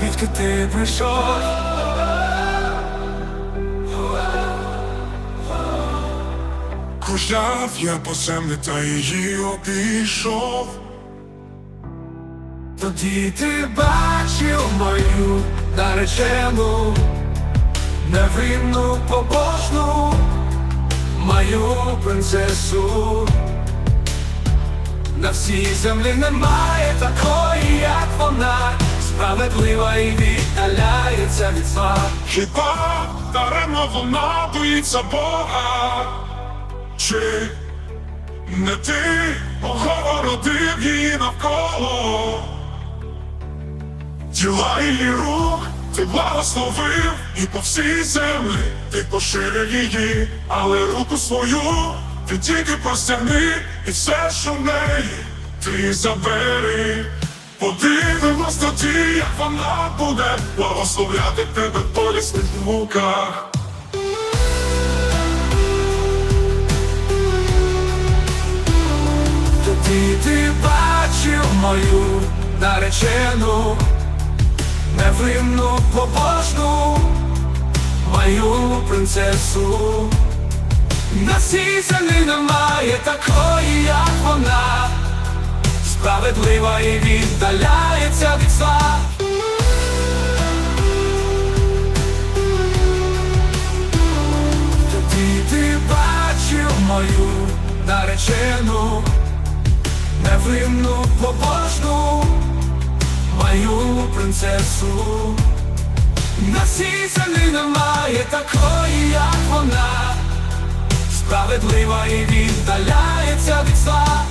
звідки ти прийшов. Кружляв я по землі та її обійшов. Тоді ти бачив мою наречену, невинну побожну, мою принцесу. На всій землі немає такої, як вона, справедлива і віддаляється від зла. Хіба даремно вона боїться Бога? Чи не ти огородив її навколо? Діла її рук ти благословив і по всій землі ти поширив її, але руку свою ти тільки простягни, і все, що в неї, ти забери. Тоді, як вона буде благословляти тебе в болісних муках. Тоді ти бачив мою наречену, невинну побожну, мою принцесу. На всій землі немає такої, як вона, справедлива і віддаляється від мою наречену, невинну побожну, мою принцесу. На цій землі немає такої, як вона, справедлива і віддаляється від зла.